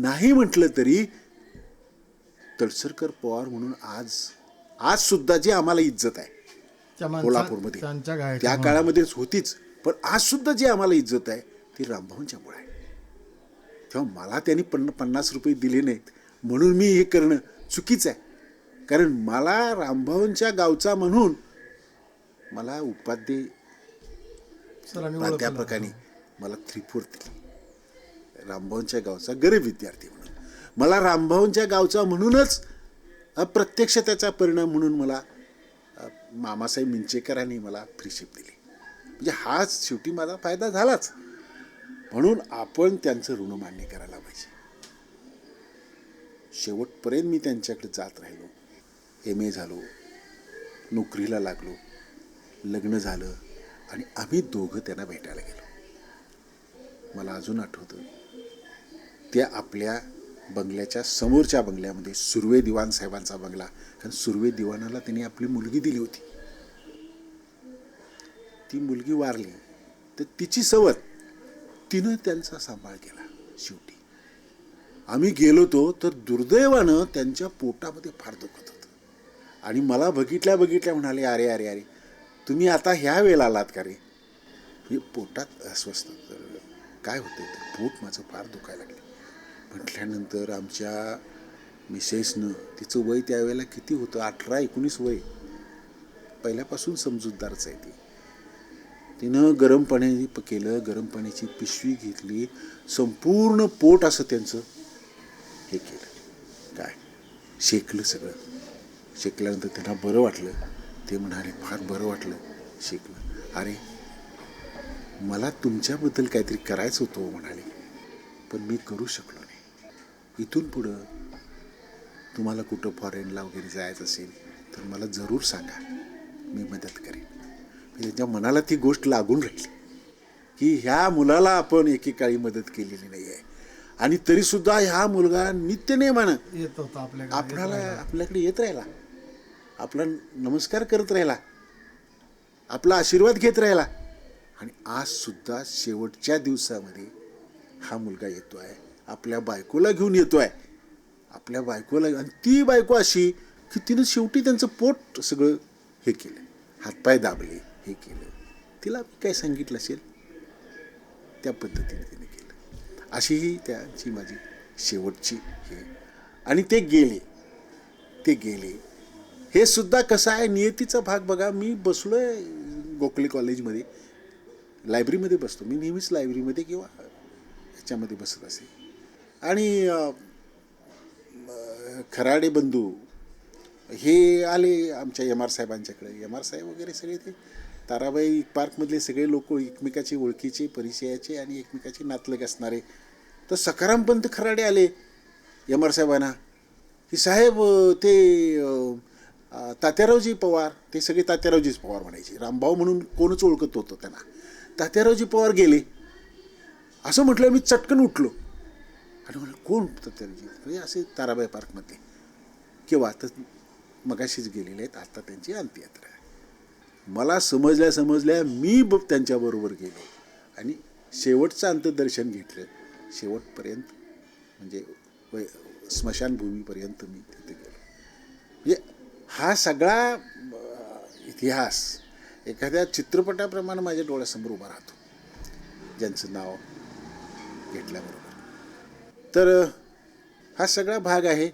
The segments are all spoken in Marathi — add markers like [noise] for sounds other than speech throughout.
नाही म्हटलं तरी तळसरकर पवार म्हणून आज आज सुद्धा जी आम्हाला इज्जत आहे त्या कोल्हापूरमध्ये. त्या काळामध्येच होतीच पण आज सुद्धा जी आम्हाला इज्जत आहे ती रामभाऊंच्यामुळे आहे. तेव्हा मला त्यांनी पन्न पन्नास रुपये दिले नाहीत. म्हणून मी हे करणं चुकीचं आहे. कारण मला रामभाऊंच्या गावचा म्हणून मला उपाध्ये ओळखलं. प्राध्यापकांनी मला थ्री फोर दिली. रामभाऊंच्या गावचा गरीब विद्यार्थी म्हणून. मला रामभाऊंच्या गावचा म्हणूनच अप्रत्यक्ष त्याचा परिणाम म्हणून मला मामासाहेब मिंचेकरांनी मला फ्रीशिप दिली. म्हणजे हाच शेवटी माझा फायदा झालाच. म्हणून आपण त्यांचं ऋण मान्य करायला पाहिजे. शेवटपर्यंत मी त्यांच्याकडे जात राहिलो. एम ए झालो. नोकरीला लागलो. लग्न झालं. आणि आम्ही दोघं त्यांना भेटायला गेलो. मला अजून आठवतं त्या आपल्या बंगल्याच्या समोरच्या बंगल्यामध्ये सुर्वे दिवाण साहेबांचा बंगला. कारण सुर्वे दिवाणाला त्यांनी आपली मुलगी दिली होती. ती मुलगी वारली. तर तिची सवत तिनं त्यांचा सांभाळ केला शेवटी. आम्ही गेलो तो तर दुर्दैवानं त्यांच्या पोटामध्ये फार दुखत होतं. आणि मला बघितल्या बघितल्या म्हणाले अरे अरे अरे तुम्ही आता ह्या वेळेला आलात का रे? म्हणजे पोटात अस्वस्थ तर काय होतं तर पोट माझं फार दुखायला लागले म्हटल्यानंतर आमच्या मिसेसनं तिचं वय त्यावेळेला किती होतं? अठरा एकोणीस वय. पहिल्यापासून समजूतदारच आहे ती. तिनं गरम पाणी प- केलं गरम पाण्याची पिशवी घेतली संपूर्ण पोट असं त्यांचं हे केलं. काय? शेकलं सगळं. शेकल्यानंतर त्यांना बरं वाटलं. ते म्हणाले फार बरं वाटलं शेकलं. अरे मला तुमच्याबद्दल काहीतरी करायचं होतं हो," म्हणाले. पण मी करू शकलो नाही. इथून पुढं तुम्हाला कुठं फॉरेनला वगैरे जायचं असेल तर मला जरूर सांगा. मी मदत करेन. म्हणजे त्यांच्या मनाला ती गोष्ट लागून राहिली की ह्या मुलाला आपण एकेकाळी मदत केलेली नाही आहे आणि तरीसुद्धा ह्या मुलगा नित्यनेमानं येत होता आपल्याकडे आपणाला आपल्याकडे येत राहिला. आपला नमस्कार करत राहिला. आपला आशीर्वाद घेत राहिला. आणि आज सुद्धा शेवटच्या दिवसामध्ये हा मुलगा येतो आहे. आपल्या बायकोला घेऊन येतो आहे. आपल्या बायकोला आणि ती बायको अशी की तिनं शेवटी त्यांचं पोट सगळं हे केलं. हातपाय दाबले हे केलं. तिला मी काय सांगितलं असेल? त्या पद्धतीने तिने केलं. अशी ही त्यांची माझी शेवटची हे. आणि ते गेले. ते गेले. हे सुद्धा कसं आहे नियतीचा भाग बघा. मी बसलो आहे गोखले कॉलेजमध्ये. लायब्ररीमध्ये बसतो. मी नेहमीच लायब्ररीमध्ये किंवा ह्याच्यामध्ये बसत असे. आणि खराडे बंधू हे आले आमच्या एम आर साहेबांच्याकडे. एम आर साहेब वगैरे सगळे ते ताराबाई पार्कमधले सगळे लोक एकमेकाचे ओळखीचे परिचयाचे आणि एकमेकाचे नातलग असणारे. तर सकारामपंत खराडे आले एम आर साहेबांना. की साहेब ते तात्यारावजी पवार ते सगळे तात्यारावजीच पवार म्हणायचे. रामभाऊ म्हणून कोणच ओळखत होतं त्यांना. तात्यारावजी पवार गेले. असं म्हटलं मी चटकन उठलो. आणि म्हणलं कोण तात्यारावजी? अरे असे ताराबाई पार्कमध्ये किंवा तर मगाशीच गेलेले आहेत आता त्यांची अंत्ययात्रा आहे. मला समजल्या समजल्या मी ब त्यांच्याबरोबर गेलो. आणि शेवटचं अंतदर्शन घेतलं. शेवटपर्यंत म्हणजे वै स्मशानभूमीपर्यंत मी तिथे गेलो. म्हणजे हा सगळा इतिहास एखाद्या चित्रपटाप्रमाणे माझ्या डोळ्यासमोर उभा राहतो. ज्यांचं नाव घेतल्याबरोबर. तर हा सगळा भाग आहे.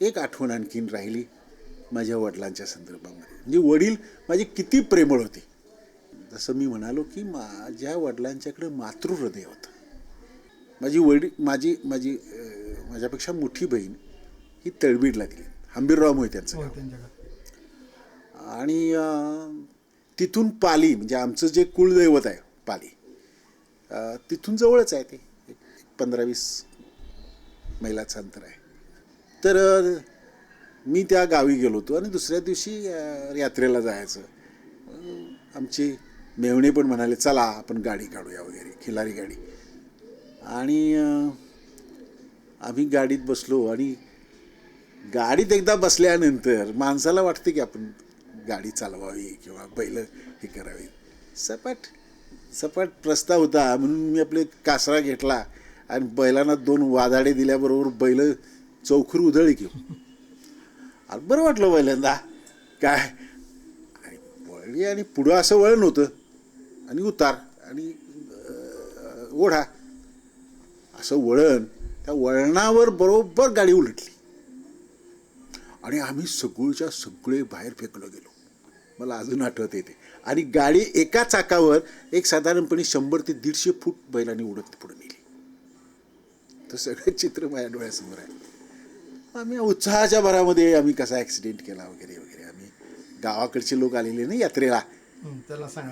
एक आठवण आणखीन राहिली माझ्या वडिलांच्या संदर्भामध्ये. म्हणजे वडील माझे किती प्रेमळ होते. जसं मी म्हणालो की माझ्या वडिलांच्याकडे मातृहृदय होतं. माझी वडील माझी माझी माझ्यापेक्षा मोठी बहीण ही तळबीडला गेली. हंबीरराव मोहिते त्यांचं आणि तिथून पाली म्हणजे आमचं जे कुलदैवत आहे पाली तिथून जवळच आहे ते. एक पंधरा वीस मैलाचं अंतर आहे. तर मी त्या गावी गेलो होतो आणि दुसऱ्या दिवशी यात्रेला जायचं. आमची मेवणे पण म्हणाले चला आपण गाडी काढूया वगैरे खिलारी गाडी. आणि आम्ही गाडीत बसलो आणि गाडीत एकदा बसल्यानंतर माणसाला वाटते की आपण गाडी चालवावी किंवा बैलं हे करावी. सपाट सपाट प्रस्ताव होता. म्हणून मी आपले कासरा घेतला आणि बैलांना दोन वादाडे दिल्याबरोबर बैल चौखर उधळी घेऊ अरे बरं वाटलं पहिल्यांदा. काय? आणि वळली आणि पुढं असं वळण होतं. आणि उतार आणि ओढा. असं वळण त्या वळणावर बरोबर गाडी उलटली. आणि आम्ही सगळीच्या सगळे बाहेर फेकलो गेलो. मला अजून आठवत येते. आणि गाडी एका चाकावर एक साधारणपणे शंभर ते दीडशे फूट बैलांनी उडत पुढे नेली. तर सगळं चित्र माझ्या डोळ्यासमोर आहे. आम्ही उत्साहाच्या भरामध्ये आम्ही कसा ॲक्सिडेंट केला वगैरे वगैरे. आम्ही गावाकडचे लोक आलेले ना यात्रेला.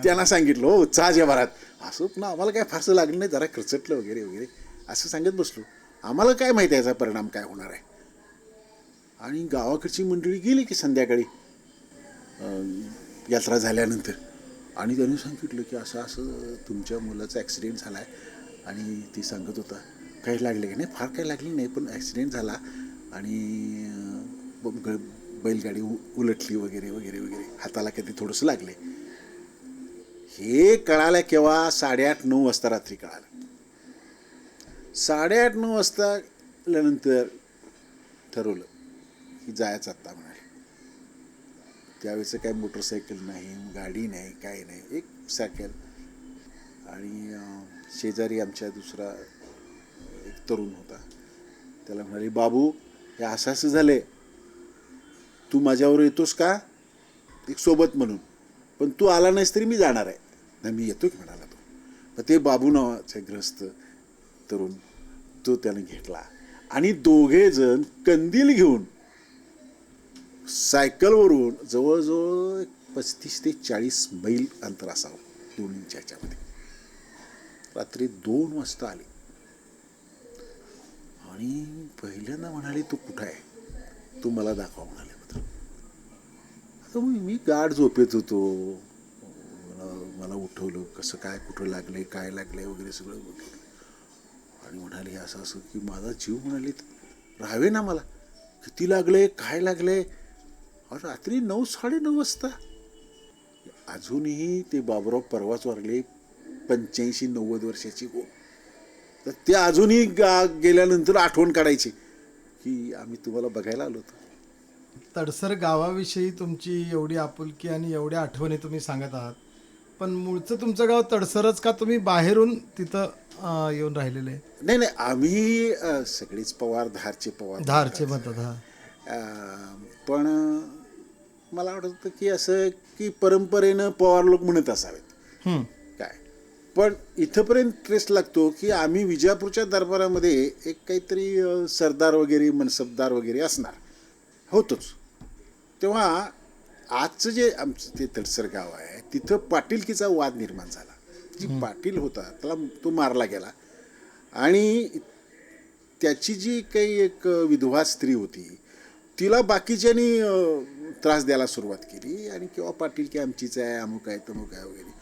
त्यांना सांगितलं हो उत्साहाच्या भरात. असं ना आम्हाला काय फारसं लागलं नाही जरा खर्चटलं वगैरे वगैरे. असं सांगत बसलो. आम्हाला काय माहिती आहे याचा परिणाम काय होणार आहे? आणि गावाकडची मंडळी गेली की संध्याकाळी? यात्रा झाल्यानंतर. आणि त्यांनी सांगितलं की असं असं तुमच्या मुलाचा ॲक्सिडेंट झाला आहे. आणि ती सांगत होता काही लागले की नाही? फार काही लागली नाही पण ॲक्सिडेंट झाला आणि बैलगाडी उ उलटली वगैरे वगैरे वगैरे. हाताला कधी थोडंसं लागले. हे कळालं केव्हा? साडेआठ नऊ वाजता रात्री कळालं. साडेआठ नऊ वाजता आल्यानंतर ठरवलं की जायचं आत्ता म्हणाले त्यावेळेचं काय मोटरसायकल नाही गाडी नाही काय नाही एक सायकल. आणि शेजारी आमच्या दुसरा एक तरुण होता. त्याला म्हणाले बाबू हे असं असं झाले तू माझ्यावर येतोस का? एक सोबत म्हणून. पण तू आला नाहीस तरी मी जाणार आहे. नाही मी येतो की म्हणाला तो. मग ते बाबू नावाचे ग्रस्त तरुण तो त्याने घेतला. आणि दोघेजण कंदील घेऊन सायकलवरून जवळजवळ पस्तीस ते चाळीस मैल अंतर असावं दोन्हीच्या ह्याच्यामध्ये. रात्री दोन वाजता आले. आणि पहिल्यांदा म्हणाले तू कुठं आहे? तू मला दाखवा म्हणाले मात्र आता मग मी गाढ झोपेत होतो. मला मला उठवलं कसं काय कुठं लागलंय काय लागलंय वगैरे सगळं बघितलं आणि म्हणाले असं असं की माझा जीव म्हणाले राहावे ना मला. किती लागलंय काय लागलंय रात्री नऊ साडेनऊ वाजता. अजूनही ते बाबुराव परवाच वारले पंच्याऐंशी नव्वद वर्षाची हो. तर ते अजूनही गा गेल्यानंतर आठवण काढायची की आम्ही तुम्हाला बघायला आलो होतो. तडसर गावाविषयी तुमची एवढी आपुलकी आणि एवढ्या आठवणी तुम्ही सांगत आहात. पण मूळचं तुमचं गाव तडसरच का तुम्ही बाहेरून तिथं येऊन राहिलेले? नाही नाही आम्ही सगळेच पवार धारचे पवार. धारचे म्हणतात पण मला वाटत की असं की परंपरेनं पवार लोक म्हणत असावेत. हं, काय? पण इथंपर्यंत ट्रेस लागतो की आम्ही विजापूरच्या दरबारामध्ये एक काहीतरी सरदार वगैरे मनसबदार वगैरे असणार. होतोच. तेव्हा आजचं जे आमचं ते तडसर गाव आहे तिथं पाटीलकीचा वाद निर्माण झाला. जी पाटील होता त्याला तो मारला गेला. आणि त्याची जी काही एक विधवा स्त्री होती तिला बाकीच्यांनी त्रास द्यायला सुरुवात केली आणि किंवा पाटील की आमचीच आहे अमुक आहे तमुक आहे वगैरे.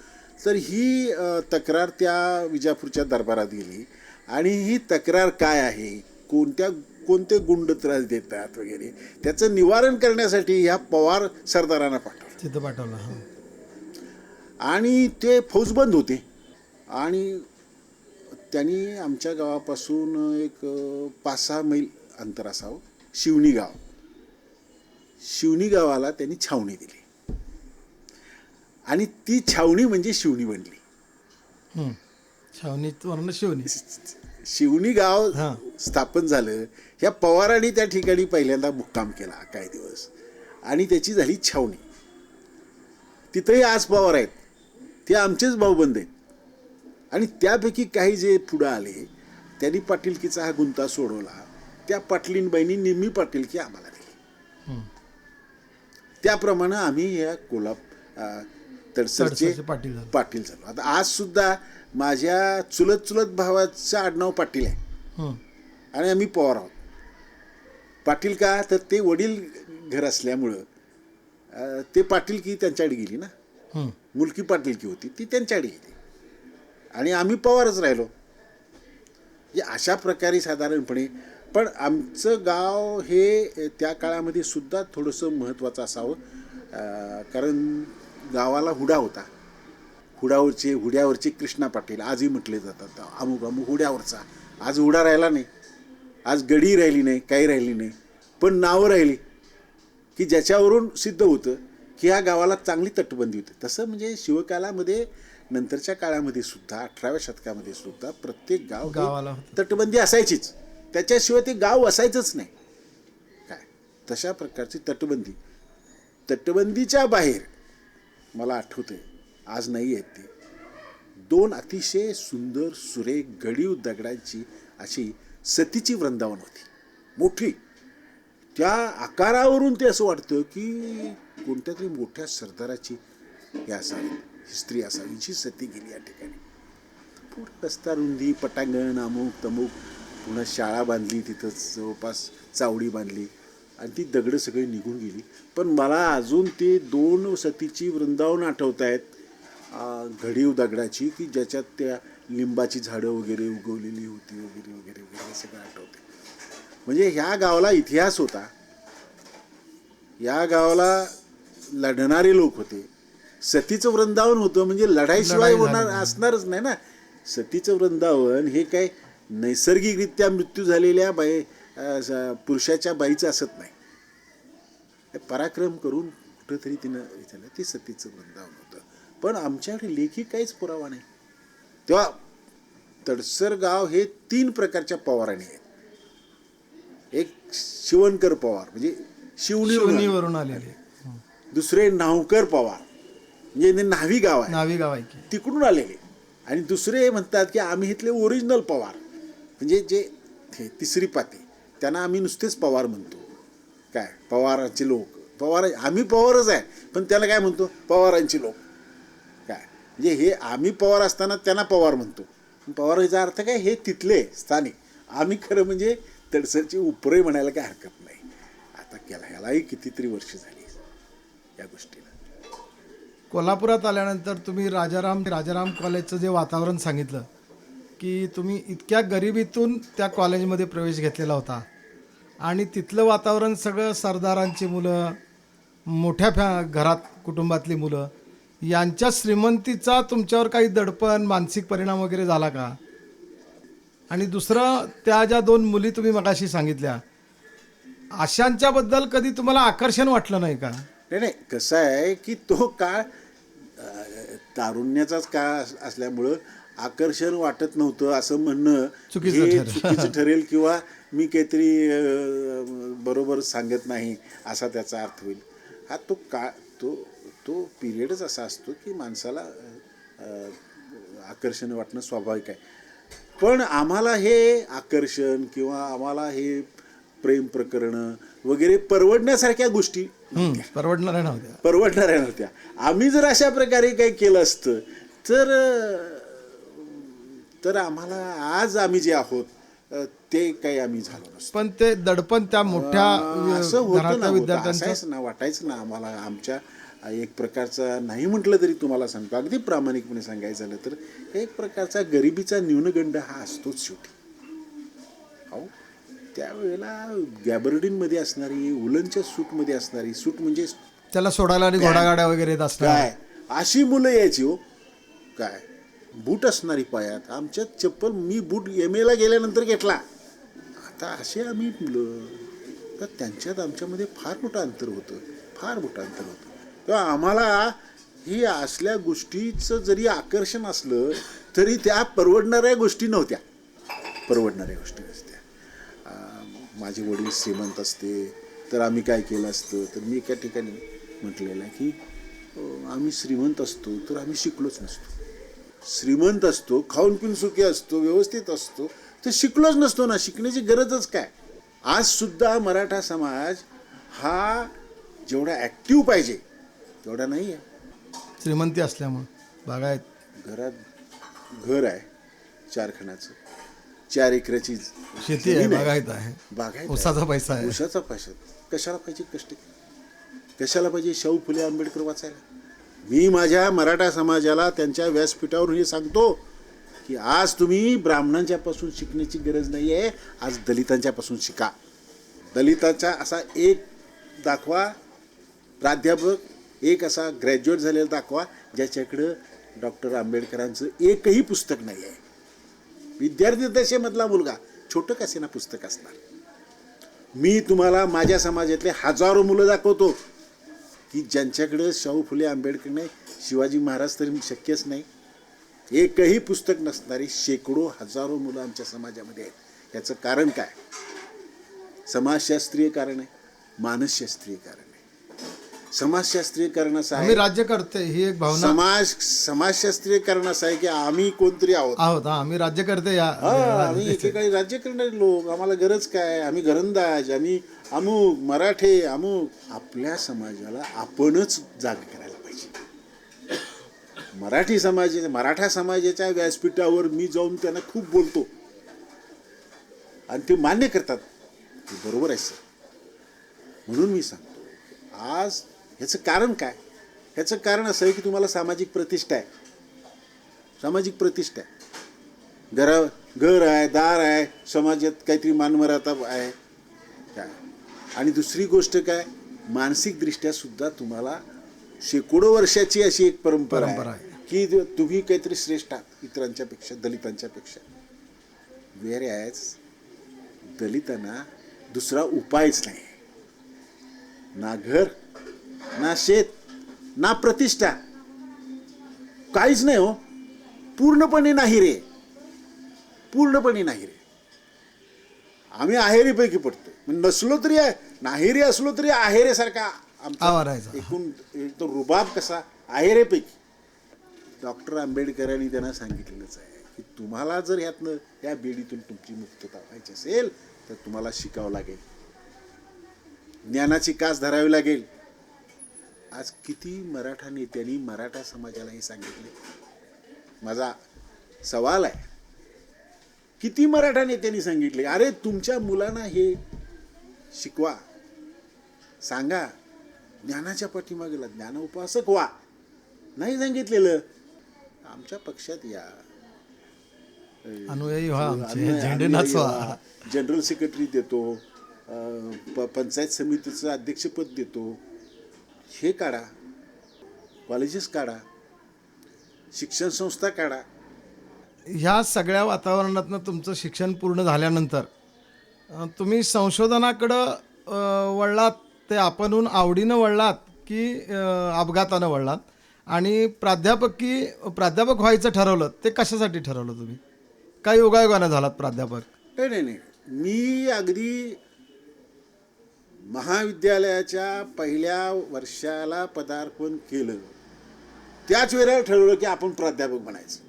तर ही तक्रार त्या विजापूरच्या दरबारात गेली. आणि ही तक्रार काय आहे? कोणत्या कोणते गुंड त्रास देतात वगैरे? त्याचं निवारण करण्यासाठी ह्या पवार सरदारांना पाठवलं. तिथं पाठवलं हा. आणि ते फौजबंद होते. आणि त्यांनी आमच्या गावापासून एक पाच सहा मैल अंतर असावं. शिवणी गाव. शिवणी गावाला त्यांनी छावणी दिली. आणि ती छावणी म्हणजे शिवणी बनली. छावणीत शिवणी शिवणी गाव हां. स्थापन झालं. ह्या पवारांनी त्या ठिकाणी पहिल्यांदा मुक्काम केला काही दिवस. आणि त्याची झाली छावणी. तिथंही आज पवार आहेत. ते आमचेच भाऊबंद आहेत. आणि त्यापैकी काही जे पुढं आले त्यांनी पाटीलकीचा हा गुंता सोडवला. त्या पाटलींबाईंनी निम्मी पाटीलकी आम्हाला दिली. त्याप्रमाणे आम्ही या कोल्हाप तडसरचे पाटील. पाटील झालो. आता आज सुद्धा माझ्या चुलत चुलत भावाचं आडनाव पाटील आहे. आणि आम्ही पवार आहोत. पाटील का? तर ते वडील घर असल्यामुळं ते पाटील की त्यांच्याकडे गेली ना. मुलकी पाटील की होती ती त्यांच्याकडे गेली. आणि आम्ही पवारच राहिलो. म्हणजे अशा प्रकारे साधारणपणे पण आमचं गाव हे त्या काळामध्ये सुद्धा थोडंसं महत्त्वाचं असावं कारण गावाला हुडा होता. हुडावरचे हुड्यावरचे कृष्णा पाटील आजही म्हटले जातात अमुक अमुक हुड्यावरचा. आज उडा राहिला नाही. आज गडी राहिली नाही काही राहिली नाही. पण नावं राहिली की ज्याच्यावरून सिद्ध होतं की ह्या गावाला चांगली तटबंदी होती. तसं म्हणजे शिवकालामध्ये नंतरच्या काळामध्ये सुद्धा अठराव्या शतकामध्ये सुद्धा प्रत्येक गाव गावाला. तटबंदी असायचीच. त्याच्याशिवाय ते गाव असायचंच नाही. काय? तशा प्रकारची तटबंदी. तटबंदीच्या बाहेर मला आठवतंय आज नाही आहेत ते. दोन अतिशय सुंदर सुरेख गडीव दगडांची अशी सतीची वृंदावन होती. मोठी. त्या आकारावरून ते असं वाटतं की कोणत्या तरी मोठ्या सरदाराची हे असावी ही स्त्री असावी जी सती गेली या ठिकाणी. पुढे रस्ता रुंदी पटांगण अमुक तमुक पुन्हा शाळा बांधली तिथं जवळपास चावडी बांधली. आणि ती दगडं सगळी निघून गेली. पण मला अजून ते दोन सतीची वृंदावन आठवत आहेत घडीव दगडाची की ज्याच्यात त्या लिंबाची झाडं वगैरे उगवलेली होती वगैरे वगैरे वगैरे सगळं आठवते म्हणजे ह्या गावाला इतिहास होता. या गावाला लढणारे लोक होते. सतीचं वृंदावन होतं म्हणजे लढाईशिवाय लढाई होणार. असणारच नाही ना. सतीचं वृंदावन हे काय नैसर्गिकरित्या मृत्यू झालेल्या बाई पुरुषाच्या बाईचं असत नाही. हे पराक्रम करून कुठंतरी तिनं झालं ते सतीचं वृंदावन होतं. पण आमच्याकडे लेखी काहीच पुरावा नाही. तेव्हा तडसर गाव हे तीन प्रकारच्या पवाराने आहेत. एक शिवणकर पवार म्हणजे शिवणी शिवनीवरून आलेले. दुसरे नावकर पवार म्हणजे न्हावी गाव आहे. नावी गाव आहे तिकडून आलेले. आणि दुसरे म्हणतात की आम्ही इथले ओरिजिनल पवार. म्हणजे जे हे तिसरी पाते त्यांना आम्ही नुसतेच पवार म्हणतो. काय? पवारांचे लोक. पवार आम्ही पवारच आहे पण त्याला काय म्हणतो? पवारांचे लोक. काय? म्हणजे हे आम्ही पवार असताना त्यांना पवार म्हणतो. पवार याचा अर्थ काय? हे तिथले स्थानिक. आम्ही खरं म्हणजे तडसरची उपरे म्हणायला काय हरकत नाही. आता केला ह्यालाही कितीतरी वर्ष झाली या गोष्टीला. कोल्हापुरात आल्यानंतर तुम्ही राजाराम राजाराम कॉलेजचं जे वातावरण सांगितलं की तुम्ही इतक्या गरिबीतून त्या कॉलेजमध्ये प्रवेश घेतलेला होता. आणि तिथलं वातावरण सगळं सरदारांची मुलं मोठ्या फॅ घरात कुटुंबातली मुलं यांच्या श्रीमंतीचा तुमच्यावर काही दडपण मानसिक परिणाम वगैरे झाला का? आणि दुसरं त्या ज्या दोन मुली तुम्ही मगाशी सांगितल्या अशांच्याबद्दल कधी तुम्हाला आकर्षण वाटलं नाही का? नाही नाही कसं आहे की तो काळ तारुण्याचाच काळ असल्यामुळं आकर्षण वाटत नव्हतं असं म्हणणं चुकीचं हे ठरेल. चुकीचं [laughs] ठरेल किंवा मी काहीतरी बरोबर सांगत नाही असा त्याचा अर्थ होईल. हा तो काळ तो तो पिरियडच असा असतो की माणसाला आकर्षण वाटणं स्वाभाविक आहे. पण आम्हाला हे आकर्षण किंवा आम्हाला हे प्रेम प्रकरणं वगैरे परवडण्यासारख्या गोष्टी परवडणाऱ्या नव्हत्या. परवडणाऱ्या नव्हत्या. आम्ही जर अशा प्रकारे काही केलं असतं तर तर आम्हाला आज आम्ही जे आहोत ते काही आम्ही झालो नसतो. पण ते दडपण त्या मोठ्या असं होतं ना होतं. असायचं ना वाटायचं ना आम्हाला. आमच्या एक प्रकारचा नाही म्हटलं तरी तुम्हाला सांगतो अगदी प्रामाणिकपणे सांगायचं झालं तर एक प्रकारचा गरिबीचा न्यूनगंड हा असतोच शेवटी. अहो त्यावेळेला गॅबर्डिनमध्ये असणारी उलनच्या सूटमध्ये असणारी सूट म्हणजे त्याला सोडायला आणि घोडागाड्या वगैरे येत असतात. काय? अशी मुलं यायची हो. काय? बूट असणारी पायात आमच्यात चप्पल मी बूट एम एला गेल्यानंतर घेतला. आता असे आम्ही मुलं तर त्यांच्यात आमच्यामध्ये फार मोठं अंतर होतं फार मोठं अंतर होतं. तेव्हा आम्हाला ही असल्या गोष्टीचं जरी आकर्षण असलं तरी त्या परवडणाऱ्या गोष्टी नव्हत्या. परवडणाऱ्या गोष्टी नसत्या. माझे वडील श्रीमंत असते तर आम्ही काय केलं असतं तर मी एका ठिकाणी म्हटलेलं आहे की आम्ही श्रीमंत असतो तर आम्ही शिकलोच नसतो. श्रीमंत असतो खाऊन पिऊन सुखी असतो व्यवस्थित असतो तर शिकलोच नसतो ना शिकण्याची गरजच काय? आज सुद्धा मराठा समाज हा जेवढा ॲक्टिव्ह पाहिजे तेवढा नाही आहे. श्रीमंती असल्यामुळं बागायत. घरात घर आहे चार खणाचं चार एकराची शेती आहे बागायत आहे. उसाचा पैसा आहे. उसाचा पैसा. कशाला पाहिजे कष्ट? कशाला पाहिजे शाहू फुले आंबेडकर वाचायला? मी माझ्या मराठा समाजाला त्यांच्या व्यासपीठावरून हे सांगतो की आज तुम्ही ब्राह्मणांच्यापासून शिकण्याची गरज नाही आहे आज दलितांच्यापासून शिका. दलिताचा असा एक दाखवा प्राध्यापक एक असा ग्रॅज्युएट झालेला दाखवा ज्याच्याकडं डॉक्टर आंबेडकरांचं एकही पुस्तक नाही आहे विद्यार्थी दशेमधला मुलगा छोटं कसे ना पुस्तक असणार? मी तुम्हाला माझ्या समाजातले हजारो मुलं दाखवतो. की ज्यांच्याकडं शाहू फुले आंबेडकर नाही शिवाजी महाराज तरी शक्यच नाही. एकही पुस्तक नसणारी शेकडो हजारो मुलं आमच्या समाजामध्ये आहेत. याचं कारण काय? समाजशास्त्रीय कारण आहे मानसशास्त्रीय कारण आहे. समाजशास्त्रीय कारण असं आहे राज्य करते ही एक भावना समाज समाजशास्त्रीय कारण असं आहे की आम्ही कोणतरी आहोत. आहोत हा आम्ही राज्य करते या हा आम्ही एकेकाळी राज्य करणारे लोक आम्हाला गरज काय? आम्ही घरंदाज आम्ही अमुक मराठे अमुक. आपल्या समाजाला आपणच जाग करायला पाहिजे. मराठी समाजाच्या मराठा समाजाच्या व्यासपीठावर मी जाऊन त्यांना खूप बोलतो. आणि ते मान्य करतात. ते बरोबर आहे सर. म्हणून मी सांगतो आज ह्याचं कारण काय? ह्याचं कारण असं आहे की तुम्हाला सामाजिक प्रतिष्ठा आहे. सामाजिक प्रतिष्ठा आहे. घरा घर आहे दार आहे समाजात काहीतरी मानमराता आहे. काय आणि दुसरी गोष्ट काय? मानसिकदृष्ट्या सुद्धा तुम्हाला शेकडो वर्षाची अशी एक परंपरा आहे की तुम्ही काहीतरी श्रेष्ठ आहात इतरांच्या पेक्षा दलितांच्या पेक्षा वेर ॲज दलितांना दुसरा उपायच नाही. ना घर ना शेत ना प्रतिष्ठा. काहीच नाही हो. पूर्णपणे नाही रे. पूर्णपणे नाही रे. आम्ही आहेरीपैकी पडतो नसलो तरी आहे. नाहेरी असलो तरी आमचा आवारायचा एकूण एक तो रुबाब कसा? आहेरेपैकी डॉक्टर आंबेडकरांनी त्यांना सांगितलेलंच आहे की तुम्हाला जर ह्यातनं या बेडीतून तुमची मुक्तता व्हायची असेल तर तुम्हाला शिकावं लागेल. ज्ञानाची कास धरावी लागेल. आज किती मराठा नेत्यांनी मराठा समाजाला हे सांगितले? माझा सवाल आहे. किती मराठा नेत्यांनी सांगितले? अरे तुमच्या मुलांना हे शिकवा. सांगा. ज्ञानाच्या पाठीमागेला ज्ञान उपासक व्हा. नाही सांगितलेलं. आमच्या पक्षात या. अनुयायी व्हा जनरल सेक्रेटरी देतो. प- पंचायत समितीचं अध्यक्षपद देतो. हे काढा. कॉलेजेस काढा. शिक्षण संस्था काढा. ह्या सगळ्या वातावरणातनं तुमचं शिक्षण पूर्ण झाल्यानंतर तुम्ही संशोधनाकडं वळलात ते आपणहून आवडीनं वळलात की अपघातानं वळलात? आणि प्राध्यापकी प्राध्यापक व्हायचं ठरवलं ते कशासाठी ठरवलं तुम्ही? काय योगायोगानं झालात प्राध्यापक? नाही नाही नाही. मी अगदी महाविद्यालयाच्या पहिल्या वर्षाला पदार्पण केलं. त्याच वेळेला ठरवलं की आपण प्राध्यापक बनायचं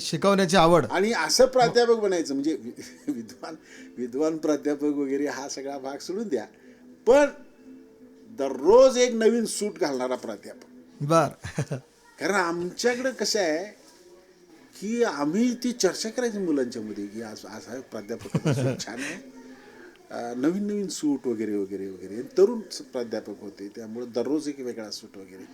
शिकवण्याची आवड. आणि असं प्राध्यापक बनायचं म्हणजे विद्वान विद्वान प्राध्यापक वगैरे हा सगळा भाग सोडून द्या. पण दररोज एक नवीन सूट घालणारा प्राध्यापक. बर. कारण आमच्याकडं कसं आहे की आम्ही ती चर्चा करायची मुलांच्यामध्ये की आज आज हा प्राध्यापक [laughs] छान आहे. नवीन नवीन सूट वगैरे वगैरे वगैरे. तरुण प्राध्यापक होते त्यामुळे दररोज एक वेगळा सूट वगैरे.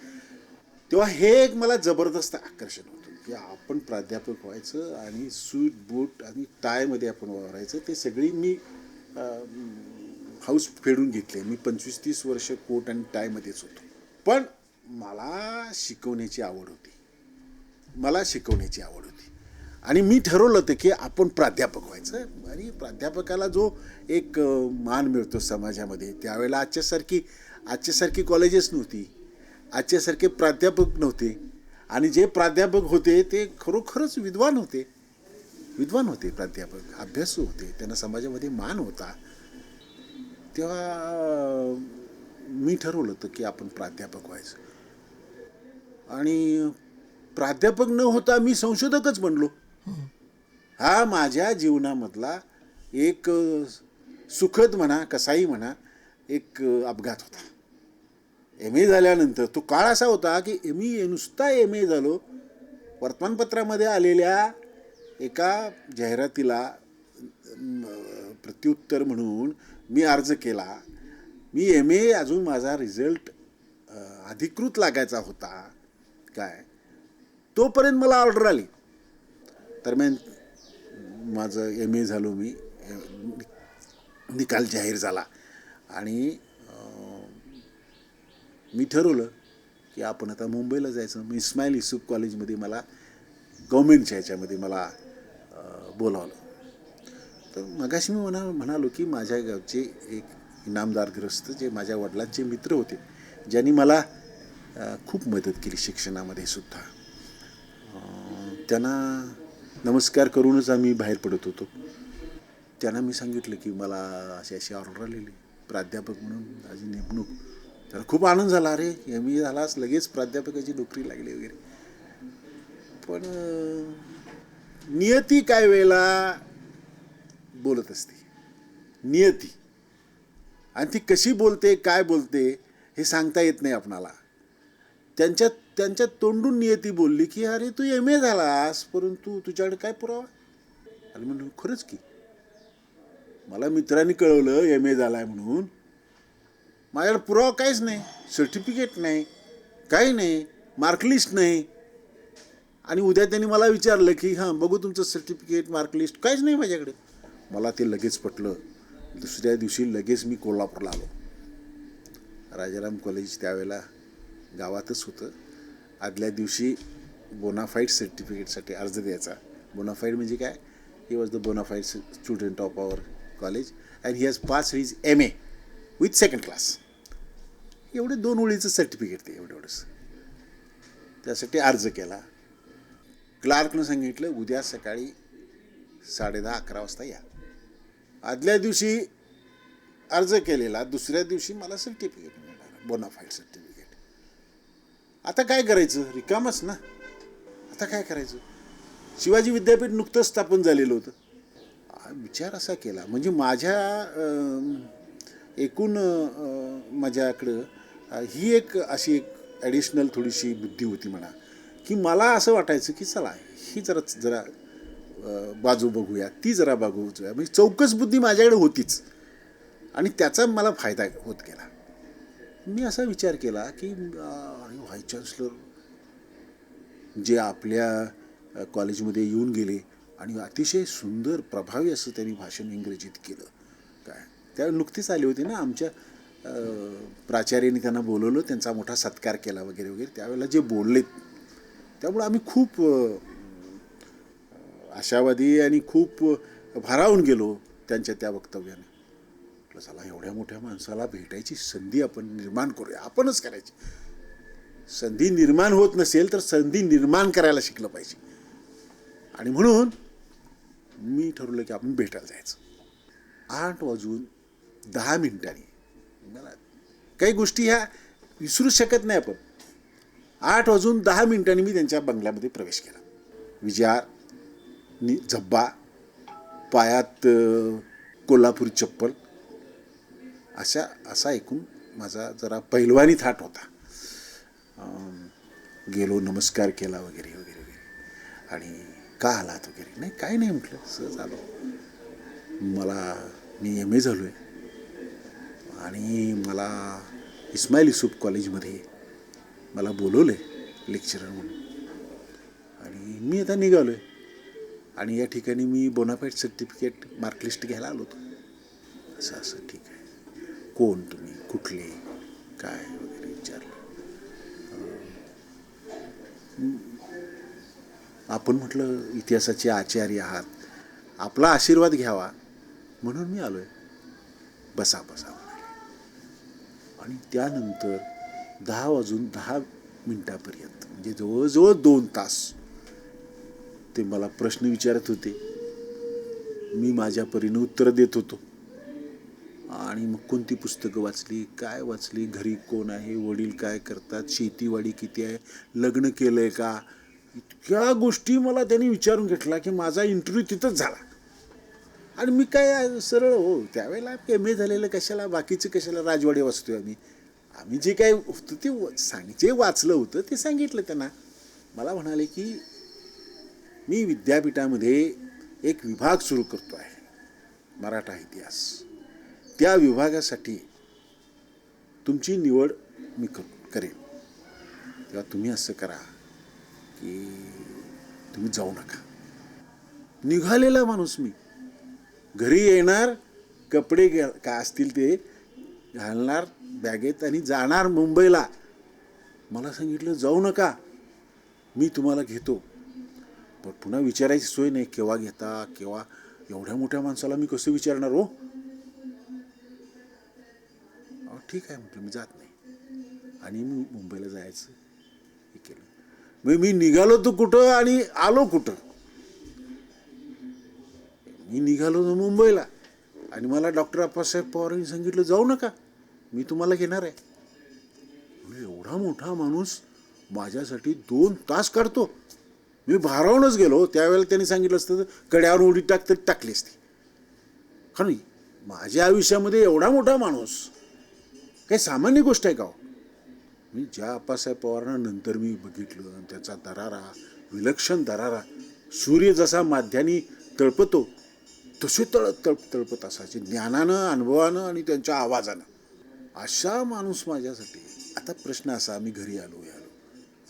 तेव्हा हे एक मला जबरदस्त आकर्षण होतं. की आपण प्राध्यापक व्हायचं आणि सूट बूट आणि टायमध्ये आपण वावरायचं ते सगळी मी हाऊस फेडून घेतले. मी पंचवीस तीस वर्ष कोट आणि टायमध्येच होतो. पण मला शिकवण्याची आवड होती. मला शिकवण्याची आवड होती. आणि मी ठरवलं होतं की आपण प्राध्यापक व्हायचं आणि प्राध्यापकाला जो एक मान मिळतो समाजामध्ये त्यावेळेला आजच्यासारखी आजच्यासारखी कॉलेजेस नव्हती. आजच्यासारखे प्राध्यापक नव्हते. आणि जे प्राध्यापक होते ते खरोखरच विद्वान होते. विद्वान होते प्राध्यापक अभ्यासू होते. त्यांना समाजामध्ये मान होता. तेव्हा मी ठरवलं होतं की आपण प्राध्यापक व्हायचं. आणि प्राध्यापक न होता मी संशोधकच बनलो. हा माझ्या जीवनामधला एक सुखद म्हणा कसाही म्हणा एक अपघात होता. एम ए झाल्यानंतर तो काळ असा होता की एम ई नुसता एम ए झालो. वर्तमानपत्रामध्ये आलेल्या एका जाहिरातीला प्रत्युत्तर म्हणून मी अर्ज केला. मी एम ए अजून माझा रिझल्ट अधिकृत लागायचा होता. काय? तोपर्यंत मला ऑर्डर आली. दरम्यान माझं एम ए झालो मी. निकाल जाहीर झाला. आणि मी ठरवलं की आपण आता मुंबईला जायचं. मी इस्माईल युसुफ कॉलेजमध्ये मला गव्हर्मेंटच्या ह्याच्यामध्ये मला बोलावलं. तर मगाशी मी म्हणा म्हणालो की माझ्या गावचे एक इनामदारग्रस्त जे माझ्या वडिलांचे मित्र होते ज्यांनी मला खूप मदत केली शिक्षणामध्ये सुद्धा. त्यांना नमस्कार करूनच आम्ही बाहेर पडत होतो. त्यांना मी सांगितलं की मला अशी अशी ऑर्डर आलेली. प्राध्यापक म्हणून माझी नेमणूक त्याला खूप आनंद झाला अरे एम ए झालास लगेच प्राध्यापकाची नोकरी लागली वगैरे. पण नियती काय वेळेला बोलत असते? नियती. आणि ती कशी बोलते काय बोलते हे सांगता येत नाही आपणाला. त्यांच्या त्यांच्या तोंडून नियती बोलली की अरे तू एम ए झालास परंतु तुझ्याकडे काय पुरावा? आणि म्हणून खरंच की. मला मित्रांनी कळवलं एम ए झाला आहे म्हणून. माझ्याकडे पुरावा काहीच नाही. सर्टिफिकेट नाही. काही नाही. मार्कलिस्ट नाही. आणि उद्या त्यांनी मला विचारलं की हां बघू तुमचं सर्टिफिकेट मार्कलिस्ट काहीच नाही माझ्याकडे. मला ते लगेच पटलं. दुसऱ्या दिवशी लगेच मी कोल्हापूरला आलो. राजाराम कॉलेज त्यावेळेला गावातच होतं. आदल्या दिवशी बोनाफाईड सर्टिफिकेटसाठी अर्ज द्यायचा. बोनाफाईड म्हणजे काय? He was the bonafide student of our college and he has pass his M A with second class. एवढे दोन ओळीचं सर्टिफिकेट ते एवढं एवढंच. त्यासाठी अर्ज केला. क्लार्कनं सांगितलं उद्या सकाळी साडेदहा अकरा वाजता या. आदल्या दिवशी अर्ज केलेला दुसऱ्या दिवशी मला सर्टिफिकेट मिळणार बोनाफाईड सर्टिफिकेट आता काय करायचं? रिकामच ना. आता काय करायचं? शिवाजी विद्यापीठ नुकतंच स्थापन झालेलं होतं. विचार असा केला. म्हणजे माझ्या एकूण माझ्याकडं ही एक अशी एक ॲडिशनल थोडीशी बुद्धी होती म्हणा. की मला असं वाटायचं की चला ही जरा जरा बाजू बघूया ती जरा बघूया. म्हणजे चौकस बुद्धी माझ्याकडे होतीच. आणि त्याचा मला फायदा होत गेला. मी असा विचार केला की अरे व्हाईस चान्सलर जे आपल्या कॉलेजमध्ये येऊन गेले आणि अतिशय सुंदर प्रभावी असं त्यांनी भाषण इंग्रजीत केलं. काय? त्या नुकतीच आली होती ना आमच्या प्राचार्यांनी प्राचार्याने त्यांना बोलवलं त्यांचा मोठा सत्कार केला वगैरे वगैरे. त्यावेळेला जे बोललेत त्यामुळं आम्ही खूप आशावादी आणि खूप भारावून गेलो त्यांच्या त्या वक्तव्याने. म्हटलं चला एवढ्या मोठ्या माणसाला भेटायची संधी आपण निर्माण करूया. आपणच करायची. संधी निर्माण होत नसेल तर संधी निर्माण करायला शिकलं पाहिजे. आणि म्हणून मी ठरवलं की आपण भेटायला जायचं. आठ वाजून दहा मिनिटांनी मला काही गोष्टी ह्या विसरू शकत नाही आपण. आठ वाजून दहा मिनिटांनी मी त्यांच्या बंगल्यामध्ये प्रवेश केला. विजया नि झब्बा पायात कोल्हापूर कोल्हापुरी चप्पल अशा असा ऐकून माझा जरा पैलवानी थाट होता. गेलो नमस्कार केला वगैरे वगैरे वगैरे. आणि का आलात वगैरे? नाही काय नाही म्हटलं. सहज आलो मला मी एम ए झालो आहे आणि मला इस्माईल युसुफ कॉलेजमध्ये मला बोलवलं आहे लेक्चरर म्हणून. आणि मी आता निघालो आहे आणि या ठिकाणी मी बोनाफाईड सर्टिफिकेट मार्कलिस्ट घ्यायला आलो होतो. असं असं ठीक आहे. कोण तुम्ही? कुठले? काय? वगैरे विचारलं. आपण म्हटलं इतिहासाचे आचार्य आहात. आपला आशीर्वाद घ्यावा. म्हणून मी आलोय. बसा बसा. आणि त्यानंतर दहा वाजून दहा मिनटापर्यंत म्हणजे जवळजवळ दोन तास ते मला प्रश्न विचारत होते. मी माझ्या परीने उत्तरं देत होतो. आणि मग कोणती पुस्तकं वाचली काय वाचली घरी कोण आहे वडील काय करतात शेतीवाडी किती आहे लग्न केलं आहे का? इतक्या गोष्टी मला त्यांनी विचारून घेतला की माझा इंटरव्ह्यू तिथंच झाला. आणि मी काय सरळ हो त्यावेळेला एम ए झालेलं कशाला बाकीचं कशाला राजवाडे वाचतोय आम्ही? आम्ही जे काय होतं ते व- सांग जे वाचलं होतं ते सांगितलं त्यांना. मला म्हणाले की मी विद्यापीठामध्ये एक विभाग सुरू करतो आहे मराठा इतिहास. त्या विभागासाठी तुमची निवड मी कर करेन. तेव्हा तुम्ही असं करा की तुम्ही जाऊ नका. निघालेला माणूस मी. घरी येणार कपडे का काय असतील ते घालणार बॅगेत आणि जाणार मुंबईला. मला सांगितलं जाऊ नका. मी तुम्हाला घेतो. पण पुन्हा विचारायची सोय नाही केव्हा घेता केव्हा? एवढ्या मोठ्या माणसाला मी कसं विचारणार हो? अहो, ठीक आहे म्हटलं मी जात नाही. आणि मी मुंबईला जायचं हे केलं. मग मी निघालो तो कुठं आणि आलो कुठं? मी निघालो तर मुंबईला. आणि मला डॉक्टर अप्पासाहेब पवारांनी सांगितलं जाऊ नका मी तुम्हाला घेणार आहे. म्हणजे एवढा मोठा माणूस माझ्यासाठी दोन तास काढतो. मी भारावूनच गेलो. त्यावेळेला त्यांनी सांगितलं असतं तर कड्यावर उडी टाक तर टाकली असती. कारण माझ्या आयुष्यामध्ये एवढा मोठा माणूस काही सामान्य गोष्ट आहे का हो? मी ज्या आप्पासाहेब पवारांना नंतर मी बघितलं आणि त्याचा दरारा विलक्षण दरारा सूर्य जसा माध्यानी तळपतो तसे तळत तळप तळपत असायचे. ज्ञानानं अनुभवानं आणि त्यांच्या आवाजानं. अशा माणूस माझ्यासाठी. आता प्रश्न असा आम्ही घरी आलो हे आलो.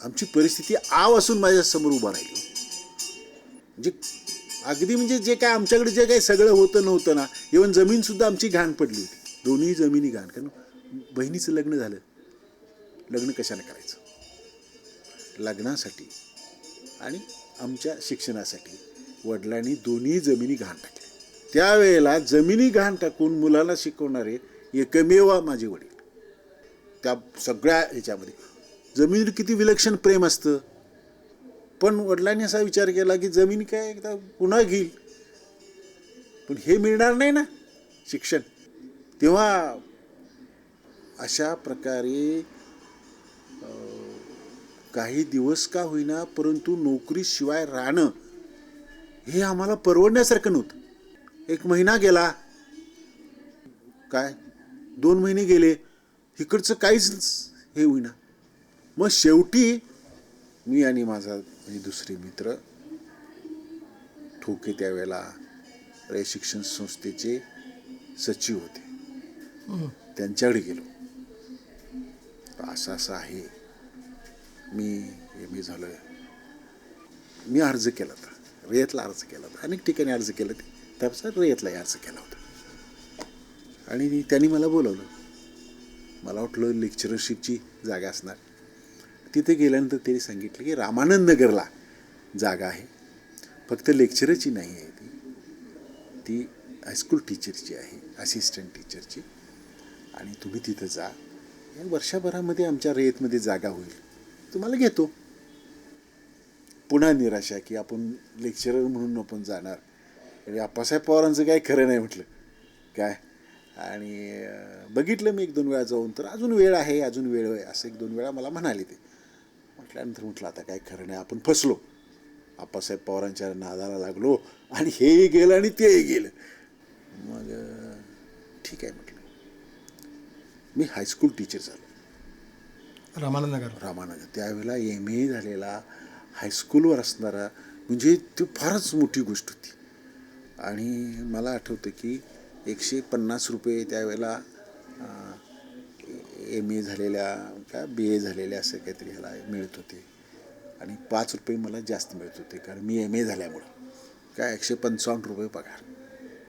आमची परिस्थिती आव असून माझ्यासमोर उभा राहिली. म्हणजे अगदी म्हणजे जे काय आमच्याकडे जे काही सगळं होतं नव्हतं ना इवन जमीनसुद्धा आमची घाण पडली होती. दोन्ही जमिनी घाण. कारण बहिणीचं लग्न झालं. लग्न कशाला करायचं? लग्नासाठी आणि आमच्या शिक्षणासाठी. वडिलांनी दोन्ही जमिनी घाण टाकल्या. त्यावेळेला जमिनी घाण टाकून मुलाला शिकवणारे एकमेवा माझे वडील. त्या सगळ्या ह्याच्यामध्ये. जमिनीवर किती विलक्षण प्रेम असतं. पण वडिलांनी असा विचार केला की जमीन काय एकदा पुन्हा घेईल. पण हे मिळणार नाही ना शिक्षण. तेव्हा अशा प्रकारे काही दिवस का होईना परंतु नोकरीशिवाय राहणं हे आम्हाला परवडण्यासारखं नव्हतं. एक महिना गेला. काय? दोन महिने गेले. इकडचं काहीच हे होईना. मग शेवटी मी आणि माझा म्हणजे दुसरे मित्र ठोके त्यावेळेला रे शिक्षण संस्थेचे सचिव होते. त्यांच्याकडे गेलो. असं असं आहे. मी एम ए झालं मी अर्ज केला होता. रयतला अर्ज केला होता. अनेक ठिकाणी अर्ज केला ते त्यानुसार रयतला अर्ज केला होता. आणि त्यांनी मला बोलवलं. मला वाटलं लेक्चरशिपची जागा असणार. तिथे गेल्यानंतर त्यांनी सांगितलं की रामानंद नगरला जागा आहे. फक्त लेक्चरची नाही आहे ती. ती हायस्कूल टीचरची आहे असिस्टंट टीचरची आणि तुम्ही तिथं जा. या वर्षभरामध्ये आमच्या रेतमध्ये जागा होईल. तुम्हाला घेतो. पुन्हा निराशा की आपण लेक्चरर म्हणून आपण जाणार. आणि आप्पासाहेब पवारांचं काय खरं नाही म्हटलं. काय? आणि बघितलं मी एक दोन वेळा जाऊन तर अजून वेळ आहे अजून वेळ आहे असं एक दोन वेळा मला म्हणाले ते. म्हटल्यानंतर म्हटलं आता काय खरं नाही आपण फसलो. आप्पासाहेब पवारांच्या नादाला लागलो आणि हेही गेलं आणि तेही गेलं. मग ठीक आहे म्हटलं. मी हायस्कूल टीचर झालो. रामानंद नगर. रामानगर त्यावेळेला एम ए झालेला हायस्कूलवर असणारा म्हणजे ती फारच मोठी गोष्ट होती. आणि मला आठवतं की एकशे पन्नास रुपये त्यावेळेला एम ए झालेल्या का बी ए झालेल्या असं काहीतरी ह्याला मिळत होते. आणि पाच रुपये मला जास्त मिळत होते कारण मी एम ए झाल्यामुळं. काय एकशे पंचावन्न रुपये पगार.